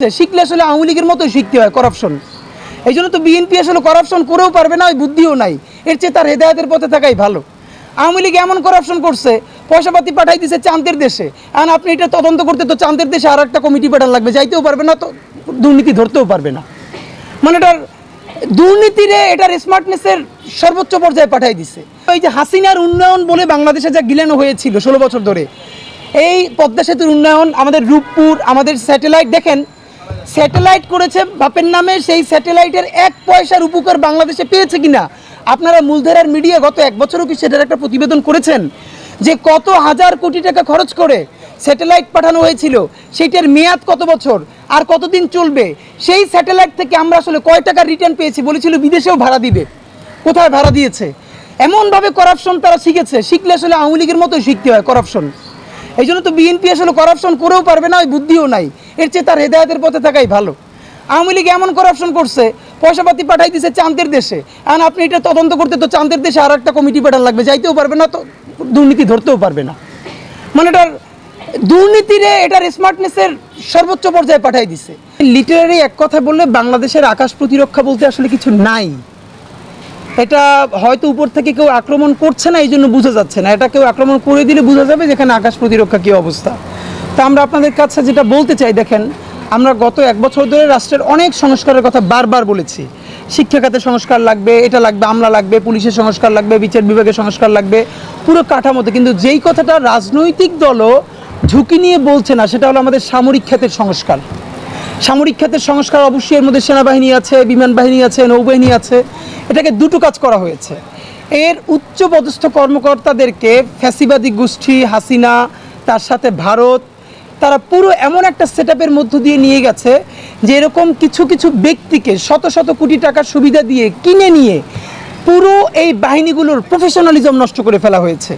শিখলে আসলে আওয়ামী লীগের মতোই শিখতে হয় করাপশন এই জন্য তো বিএনপি আসলে করাপশন করেও পারবে না, ওই বুদ্ধিও নাই। এর চেয়ে তার হেদায়তের পথে থাকাই ভালো। আওয়ামী লীগ এমন করাপশন করছে, পয়সাপাতি পাঠাই দিছে চাঁদের দেশে। এখন আপনি এটা তদন্ত করতে তো চাঁদের দেশে আর একটা কমিটি পাঠান লাগবে, যাইতেও পারবে না তো, দুর্নীতি ধরতেও পারবে না। মানে এটার দুর্নীতিরে এটার স্মার্টনেসের সর্বোচ্চ পর্যায়ে পাঠাই দিছে। ওই যে হাসিনার উন্নয়ন বলে বাংলাদেশে যা গিলানো হয়েছিল ষোলো বছর ধরে, এই পদ্মা সেতুর উন্নয়ন, আমাদের রূপপুর, আমাদের স্যাটেলাইট দেখেন স্যাটেলাইট করেছে, বাপের নামে সেই স্যাটেলাইটের এক পয়সার উপকার বাংলাদেশে পেয়েছে কিনা? আপনারা মূলধারার মিডিয়া গত এক বছরও কি সেটার একটা প্রতিবেদন করেছেন? যে কত হাজার কোটি টাকা খরচ করে স্যাটেলাইট পাঠানো হয়েছিল সেইটার মেয়াদ কত বছর? আর কতদিন চলবে? সেই স্যাটেলাইট থেকে আমরা আসলে কয় টাকা রিটার্ন পেয়েছি বলেছিল, বিদেশেও ভাড়া দিবে। কোথায় ভাড়া দিয়েছে? এমনভাবে করাপশন তারা শিখেছে, শিখলে আসলে আওয়ামী লীগের মতোই শিখতে হয় করাপশন এই জন্য তো বিএনপি আসলে করাপশন করেও পারবে না, ওই বুদ্ধিও নাই। এর চেয়ে তার হেদায়তের পথে থাকাই ভালো। আওয়ামী লীগ এমন করাপশন করছে, পয়সাপাতি পাঠাই দিছে চাঁদের দেশে। এখন আপনি এটা তদন্ত করতে তো চাঁদের দেশে আর একটা কমিটি পাঠান লাগবে, যাইতেও পারবে না তো দুর্নীতি ধরতেও পারবে না। মানে এটার দুর্নীতিরে এটার স্মার্টনেসের সর্বোচ্চ পর্যায়ে পাঠাই দিছে। লিটারারি এক কথা বললে বাংলাদেশের আকাশ প্রতিরক্ষা বলতে আসলে কিছু নাই। এটা হয়তো উপর থেকে কেউ আক্রমণ করছে না এই জন্য বোঝা যাচ্ছে না। এটা কেউ আক্রমণ করে দিলে বোঝা যাবে যেখানে আকাশ প্রতিরক্ষা কী অবস্থা। তা আমরা আপনাদের কাছে যেটা বলতে চাই, দেখেন, আমরা গত এক বছর ধরে রাষ্ট্রের অনেক সংস্কারের কথা বারবার বলেছি। শিক্ষা খাতে সংস্কার লাগবে, এটা লাগবে, আমলা লাগবে, পুলিশের সংস্কার লাগবে, বিচার বিভাগের সংস্কার লাগবে, পুরো কাঠামোতে। কিন্তু যেই কথাটা রাজনৈতিক দলও ঝুঁকি নিয়ে বলছে না, সেটা হলো আমাদের সামরিক খাতের সংস্কার। সামরিক খাতের সংস্কার অবশ্যই এর মধ্যে সেনাবাহিনী আছে, বিমান বাহিনী আছে, নৌবাহিনী আছে। এটাকে দুটো কাজ করা হয়েছে। এর উচ্চ পদস্থ কর্মকর্তাদেরকে ফ্যাসিবাদী গোষ্ঠী হাসিনা, তার সাথে ভারত, তারা পুরো এমন একটা সেট মধ্য দিয়ে নিয়ে গেছে যে এরকম কিছু কিছু ব্যক্তিকে শত শত কোটি টাকার সুবিধা দিয়ে কিনে নিয়ে পুরো এই বাহিনীগুলোর প্রফেশনালিজম নষ্ট করে ফেলা হয়েছে।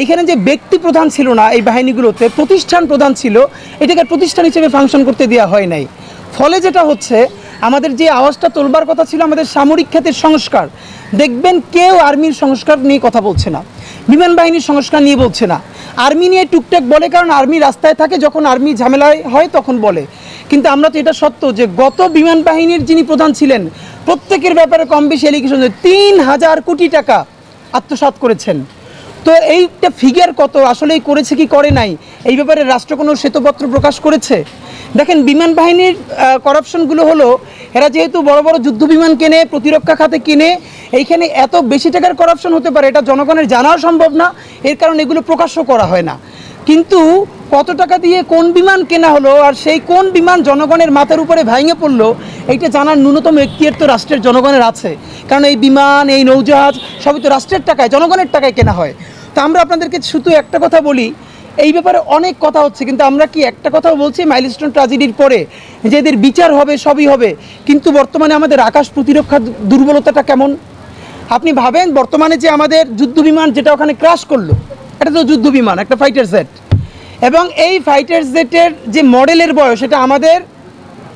এইখানে যে ব্যক্তি প্রধান ছিল না এই বাহিনীগুলোতে, প্রতিষ্ঠান প্রধান ছিল, এটাকে প্রতিষ্ঠান হিসেবে ফাংশন করতে দেওয়া হয় নাই। ফলে যেটা হচ্ছে, আমাদের যে আওয়াজটা তোলবার কথা ছিল আমাদের সামরিক খাতের সংস্কার। দেখবেন কেউ আর্মির সংস্কার নিয়ে কথা বলছে না। বিমান বাহিনীর সংস্কার নিয়ে বলছে না। আর্মি নিয়ে টুকটাক বলে, কারণ আর্মি রাস্তায় থাকে, যখন আর্মি ঝামেলায় হয় তখন বলে। কিন্তু আমরা তো এটা সত্য যে, গত বিমান বাহিনীর যিনি প্রধান ছিলেন, প্রত্যেকের ব্যাপারে কম বেশি এলিগেশন তিন হাজার কোটি টাকা আত্মসাৎ করেছেন। তো এইটা ফিগার কত? আসলেই করেছে কি করে নাই? এই ব্যাপারে রাষ্ট্র কোনো শ্বেতপত্র প্রকাশ করেছে? দেখেন, বিমান বাহিনীর করাপশনগুলো হলো, এরা যেহেতু বড় বড় যুদ্ধ বিমান কেনে, প্রতিরক্ষা খাতে কিনে, এইখানে এত বেশি টাকার করাপশন হতে পারে, এটা জনগণের জানাও সম্ভব না, এর কারণে এগুলো প্রকাশ্য করা হয় না। কিন্তু কত টাকা দিয়ে কোন বিমান কেনা হলো, আর সেই কোন বিমান জনগণের মাথার উপরে ভেঙে পড়ল, এইটা জানার ন্যূনতম এখতিয়ার তো রাষ্ট্রের জনগণের আছে। কারণ এই বিমান, এই নৌজাহাজ, সবই তো রাষ্ট্রের টাকায়, জনগণের টাকায় কেনা হয়। তো আমরা আপনাদেরকে শুধু একটা কথা বলি, এই ব্যাপারে অনেক কথা হচ্ছে, কিন্তু আমরা কি একটা কথাও বলছি মাইলস্টোন ট্রাজেডির পরে? যে এদের বিচার হবে, সবই হবে, কিন্তু বর্তমানে আমাদের আকাশ প্রতিরক্ষা দুর্বলতাটা কেমন? আপনি ভাবেন বর্তমানে যে আমাদের যুদ্ধ বিমান যেটা ওখানে ক্রাশ করল, এটা তো যুদ্ধ বিমান, একটা ফাইটার জেট এবং এই ফাইটার জেটের যে মডেলের বয়স এটা আমাদের,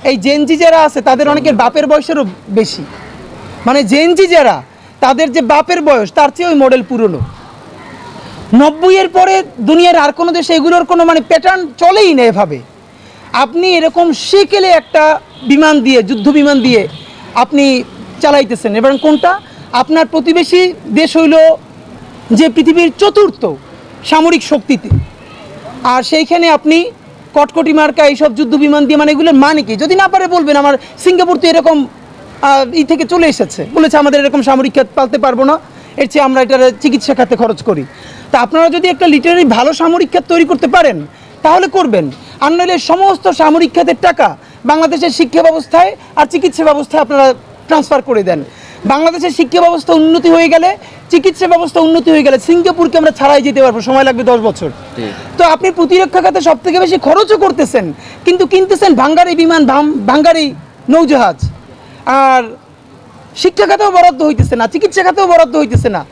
এই জেনজি যারা আছে, তাদের অনেকের বাপের বয়সেরও বেশি মানে জেনজি যারা, তাদের যে বাপের বয়স, তার চেয়ে ওই মডেল পুরনো। নব্বইয়ের পরে দুনিয়ার আর কোনো দেশে এগুলোর কোনো মানে প্যাটার্ন চলেই না এভাবে। আপনি এরকম সেকেলে একটা বিমান দিয়ে, যুদ্ধ বিমান দিয়ে আপনি চালাইতেছেন। এবং কোনটা? আপনার প্রতিবেশী দেশ হইল যে পৃথিবীর চতুর্থ সামরিক শক্তিতে। আর সেইখানে আপনি কটকটি মার্কা এইসব যুদ্ধ বিমান দিয়ে মানে এগুলোর মানে কি? যদি না পারে বলবেন, আমার সিঙ্গাপুর তো এরকম ই থেকে চলে এসেছে। বলেছে, আমাদের এরকম সামরিক খাত পালতে পারব না। এর চেয়ে আমরা এটার চিকিৎসা খাতে খরচ করি। তা আপনারা যদি একটা লিটারি ভালো সামরিক খাত তৈরি করতে পারেন তাহলে করবেন। আর নইলে সমস্ত সামরিক খাতের টাকা বাংলাদেশের শিক্ষা ব্যবস্থায় আর চিকিৎসা ব্যবস্থায় আপনারা ট্রান্সফার করে দেন। বাংলাদেশের শিক্ষা ব্যবস্থা উন্নতি হয়ে গেলে চিকিৎসা ব্যবস্থা উন্নতি হয়ে গেলে সিঙ্গাপুরকে আমরা ছাড়াই যেতে পারব সময় লাগবে দশ বছর। তো আপনি প্রতিরক্ষা খাতে সব থেকে বেশি খরচও করতেছেন কিন্তু কিনতেছেন ভাঙ্গারি বিমান ভাঙ্গারি নৌজাহাজ। আর শিক্ষা খাতেও বরাদ্দ হইতেছে না চিকিৎসা খাতেও বরাদ্দ হইতেছে না।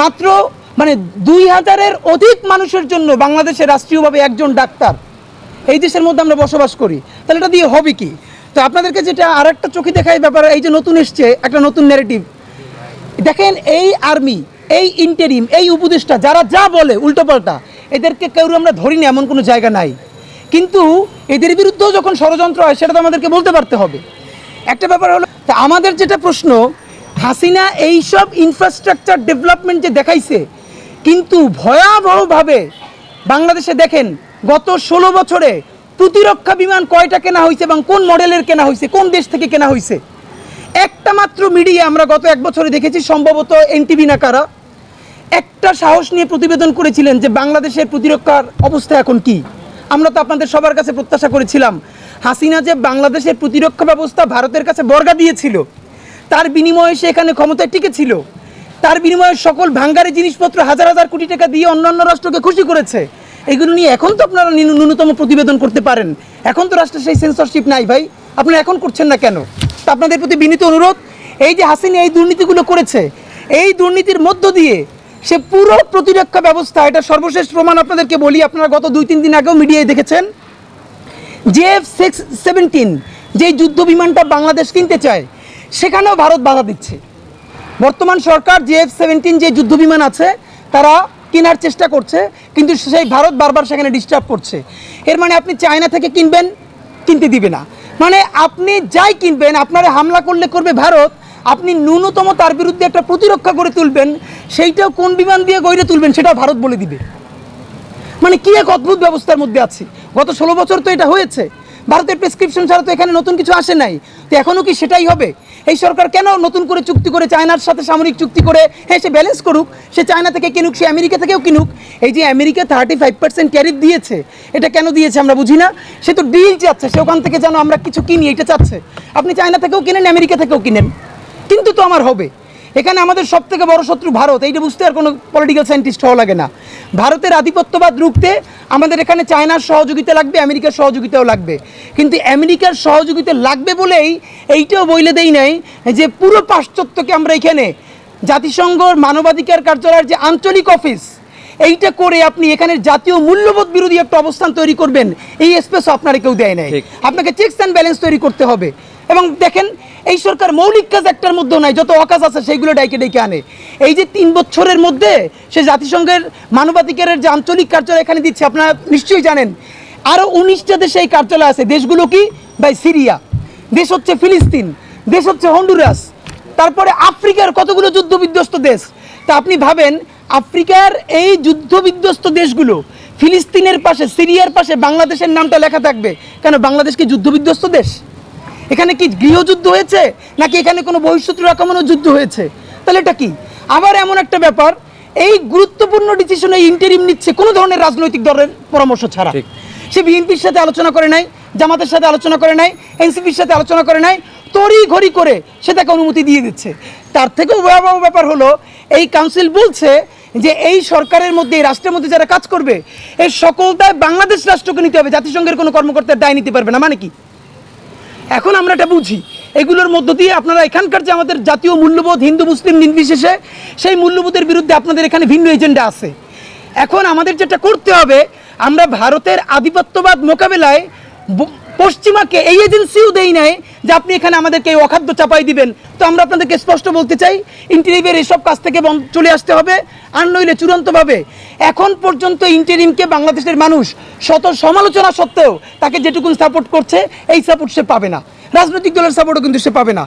মাত্র মানে দুই হাজারের অধিক মানুষের জন্য বাংলাদেশে রাষ্ট্রীয়ভাবে একজন ডাক্তার এই দেশের মধ্যে আমরা বসবাস করি। তাহলে এটা দিয়ে হবে কি? তো আপনাদেরকে যেটা আর একটা চোখে দেখায় ব্যাপার, এই যে নতুন এসছে একটা নতুন ন্যারেটিভ দেখেন এই আর্মি এই ইন্টেরিম এই উপদেষ্টা, যারা যা বলে, উল্টোপাল্টা, এদেরকে কেউ আমরা ধরি না এমন কোনো জায়গা নাই। কিন্তু এদের বিরুদ্ধেও যখন ষড়যন্ত্র হয়, সেটা তো আমাদেরকে বলতে পারতে হবে। একটা ব্যাপার হলো আমাদের যেটা প্রশ্ন, হাসিনা এইসব ইনফ্রাস্ট্রাকচার ডেভেলপমেন্ট যে দেখাইছে, কিন্তু ভয়াবহভাবে বাংলাদেশে দেখেন, গত ষোলো বছরে প্রতিরক্ষা বিমান কয়টা কেনা হয়েছে এবং কোন মডেলের কেনা হয়েছে কোন দেশ থেকে কেনা হয়েছে একটা মাত্র মিডিয়া আমরা গত এক বছরে দেখেছি, সম্ভবত এনটিভি না কারা, একটা সাহস নিয়ে প্রতিবেদন করেছিলেন যে বাংলাদেশের প্রতিরক্ষার অবস্থা এখন কি। আমরা তো আপনাদের সবার কাছে প্রত্যাশা করেছিলাম হাসিনা যে বাংলাদেশের প্রতিরক্ষা ব্যবস্থা ভারতের কাছে বর্গা দিয়েছিল, তার বিনিময়ে সে এখানে ক্ষমতায় টিকেছিল। তার বিনিময়ে সকল ভাঙ্গারি জিনিসপত্র হাজার হাজার কোটি টাকা দিয়ে অন্যান্য রাষ্ট্রকে খুশি করেছে। এগুলো নিয়ে এখন তো আপনারা ন্যূনতম প্রতিবেদন করতে পারেন। এখন তো রাষ্ট্রের সেই সেন্সরশিপ নাই ভাই। আপনারা এখন করছেন না কেন? তা আপনাদের প্রতি বিনীত অনুরোধ, এই যে হাসিনা এই দুর্নীতিগুলো করেছে, এই দুর্নীতির মধ্য দিয়ে সে পুরো প্রতিরক্ষা ব্যবস্থা, এটা সর্বশেষ প্রমাণ আপনাদেরকে বলি, আপনারা গত দুই তিন দিন আগেও মিডিয়ায় দেখেছেন। জেএফ সিক্স সেভেন্টিন, যেই যুদ্ধ বিমানটা বাংলাদেশ কিনতে চায়, সেখানেও ভারত বাধা দিচ্ছে। বর্তমান সরকার জেএফ সেভেন্টিন যে যুদ্ধ বিমান আছে, তারা কেনার চেষ্টা করছে, কিন্তু সেই ভারত বারবার সেখানে ডিস্টার্ব করছে। এর মানে আপনি চায়না থেকে কিনবেন, কিনতে দিবে না। মানে আপনি যাই কিনবেন, আপনারা হামলা করলে করবে ভারত, আপনি ন্যূনতম তার বিরুদ্ধে একটা প্রতিরক্ষা করে তুলবেন, সেইটাও কোন বিমান দিয়ে গড়ে তুলবেন, সেটাও ভারত বলে দিবে। মানে কি এক অদ্ভুত ব্যবস্থার মধ্যে আছি? গত ষোলো বছর তো এটা হয়েছে। ভারতের প্রেসক্রিপশন ছাড়া তো এখানে নতুন কিছু আসে নাই। তো এখনও কি সেটাই হবে? এই সরকার কেন নতুন করে চুক্তি করে চায়নার সাথে সামরিক চুক্তি করে হ্যাঁ সে ব্যালেন্স করুক, সে চায়না থেকে কিনুক, সে আমেরিকা থেকেও কিনুক, এই যে America thirty five percent tariff দিয়েছে, এটা কেন দিয়েছে আমরা বুঝি না? সে তো ডিল চাচ্ছে, সে ওখান থেকে যেন আমরা কিছু কিনি, এটা চাচ্ছে। আপনি চায়না থেকেও কিনেন, আমেরিকা থেকেও কিনেন। কিন্তু তো আমার হবে। এখানে আমাদের সব থেকে বড় শত্রু ভারত। এইটা বুঝতে আর কোনো পলিটিক্যাল সায়েন্টিস্ট হওয়া লাগে না। ভারতের আধিপত্যবাদ রুখতে আমাদের এখানে চায়নার সহযোগিতা লাগবে আমেরিকার সহযোগিতাও লাগবে। কিন্তু আমেরিকার সহযোগিতা লাগবে বলেই এইটাও বইলে দেই নাই যে পুরো পাশ্চাত্যকে আমরা এখানে জাতিসংঘর মানবাধিকার কার্যালয়ের যে আঞ্চলিক অফিস এইটা করে আপনি এখানে জাতীয় মূল্যবোধ বিরোধী একটা অবস্থান তৈরি করবেন। এই স্পেসও আপনারা কেউ দেয় নাই। আপনাকে চেকস অ্যান্ড ব্যালেন্স তৈরি করতে হবে। এবং দেখেন, এই সরকার মৌলিক কাজ একটার মধ্যেও নাই, যত অকাজ আছে সেইগুলো ডাইকে ডেকে আনে। এই যে তিন বছরের মধ্যে সে জাতিসংঘের মানবাধিকারের যে আঞ্চলিক কার্যালয় এখানে দিচ্ছে, আপনারা নিশ্চয়ই জানেন আরও উনিশটা দেশে এই কার্যালয় আছে। দেশগুলো কি? বাই সিরিয়া। দেশ হচ্ছে ফিলিস্তিন। দেশ হচ্ছে হন্ডুরাস। তারপরে আফ্রিকার কতগুলো যুদ্ধ বিধ্বস্ত দেশ? তা আপনি ভাবেন, আফ্রিকার এই যুদ্ধ বিধ্বস্ত দেশগুলো ফিলিস্তিনের পাশে, সিরিয়ার পাশে বাংলাদেশের নামটা লেখা থাকবে? কেন বাংলাদেশ কি যুদ্ধ বিধ্বস্ত দেশ? এখানে কি গৃহযুদ্ধ হয়েছে? নাকি এখানে কোনো বহিঃশত্রুর আক্রমণও যুদ্ধ হয়েছে? তাহলে এটা কি? আবার এমন একটা ব্যাপার এই গুরুত্বপূর্ণ ডিসিশন এই ইন্টারিম নিচ্ছে কোনো ধরনের রাজনৈতিক দলের পরামর্শ ছাড়া। সে বিএনপির সাথে আলোচনা করে নাই জামাতের সাথে আলোচনা করে নাই এনসিপির সাথে আলোচনা করে নাই তড়ি ঘড়ি করে সে তাকে অনুমতি দিয়ে দিচ্ছে। তার থেকেও ভয়াবহ ব্যাপার হলো এই কাউন্সিল বলছে যে এই সরকারের মধ্যে এই রাষ্ট্রের মধ্যে যারা কাজ করবে এই সকল দায় বাংলাদেশ রাষ্ট্রকে নিতে হবে জাতিসংঘের কোনো কর্মকর্তার দায় নিতে পারবে না মানে কি? এখন আমরা এটা বুঝি। এগুলোর মধ্য দিয়ে আপনারা এখানকার যে আমাদের জাতীয় মূল্যবোধ, হিন্দু, মুসলিম নির্বিশেষে সেই মূল্যবোধের বিরুদ্ধে আপনাদের এখানে ভিন্ন এজেন্ডা আছে। এখন আমাদের যেটা করতে হবে, আমরা ভারতের আধিপত্যবাদ মোকাবেলায় পশ্চিমাকে এই এজেন্সিও দেই নাই যে আপনি এখানে আমাদেরকে এই অখাদ্য চাপাই দিবেন। তো আমরা আপনাদেরকে স্পষ্ট বলতে চাই, ইন্টারিমের এইসব কাজ থেকে চলে আসতে হবে, আর নইলে চূড়ান্তভাবে এখন পর্যন্ত ইন্টারিমকে বাংলাদেশের মানুষ শত সমালোচনা সত্ত্বেও তাকে যেটুকুন সাপোর্ট করছে, এই সাপোর্ট সে পাবে না। রাজনৈতিক দলের সাপোর্টও কিন্তু সে পাবে না।